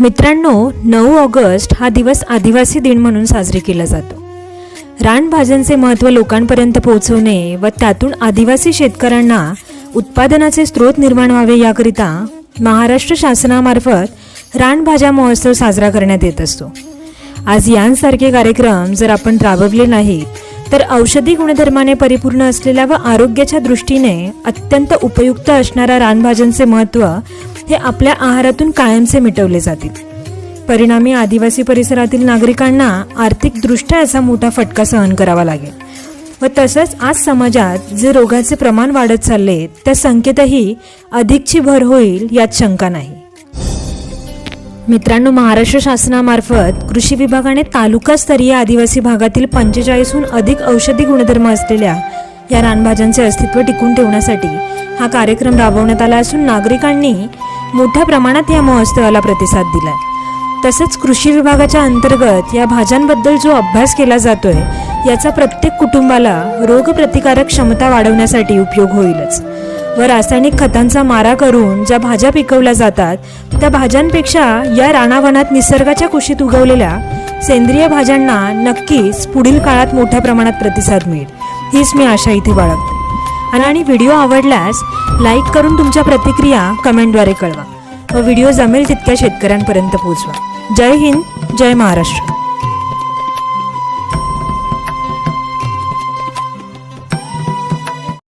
मित्रांनो नऊ ऑगस्ट हा दिवस आदिवासी दिन म्हणून साजरी केला जातो. रानभाज्यांचे महत्त्व लोकांपर्यंत पोहोचवणे व त्यातून आदिवासी शेतकऱ्यांना उत्पादनाचे स्रोत निर्माण व्हावे याकरिता महाराष्ट्र शासनामार्फत रानभाज्या महोत्सव साजरा करण्यात येत असतो. आज यांसारखे कार्यक्रम जर आपण राबवले नाहीत तर औषधी गुणधर्माने परिपूर्ण असलेल्या व आरोग्याच्या दृष्टीने अत्यंत उपयुक्त असणाऱ्या रानभाज्यांचे महत्त्व हे आपल्या आहारातून कायमचे मिटवले जातील परिणामी आदिवासी परिसरातील नागरिकांना आर्थिकदृष्ट्या याचा मोठा फटका सहन करावा लागेल. व तसंच आज समाजात जे रोगाचे प्रमाण वाढत चालले त्या संख्येतही अधिकची भर होईल यात शंका नाही. मित्रांनो महाराष्ट्र शासनामार्फत कृषी विभागाने तालुकास्तरीय आदिवासी भागातील पंचेचाळीसहून अधिक औषधी गुणधर्म असलेल्या या रानभाज्यांचे अस्तित्व टिकून ठेवण्यासाठी हा कार्यक्रम राबवण्यात आला असून नागरिकांनी मोठ्या प्रमाणात या महोत्सवाला प्रतिसाद दिला तसंच कृषी विभागाच्या अंतर्गत या भाज्यांबद्दल जो अभ्यास केला जातोय याचा प्रत्येक कुटुंबाला रोगप्रतिकारक क्षमता वाढवण्यासाठी उपयोग होईलच. व रासायनिक खतांचा मारा करून ज्या भाज्या पिकवल्या जातात त्या भाज्यांपेक्षा या रानावनात निसर्गाच्या कुशीत उगवलेल्या सेंद्रिय भाज्यांना नक्कीच पुढील काळात मोठ्या प्रमाणात प्रतिसाद मिळेल. हीच मी आशा इथे बाळगते. आणि- आणि व्हिडिओ आवडल्यास लाईक करून तुमच्या प्रतिक्रिया कमेंटद्वारे कळवा व व्हिडिओ जमेल तितक्या शेतकऱ्यांपर्यंत पोहोचवा जय हिंद जय महाराष्ट्र.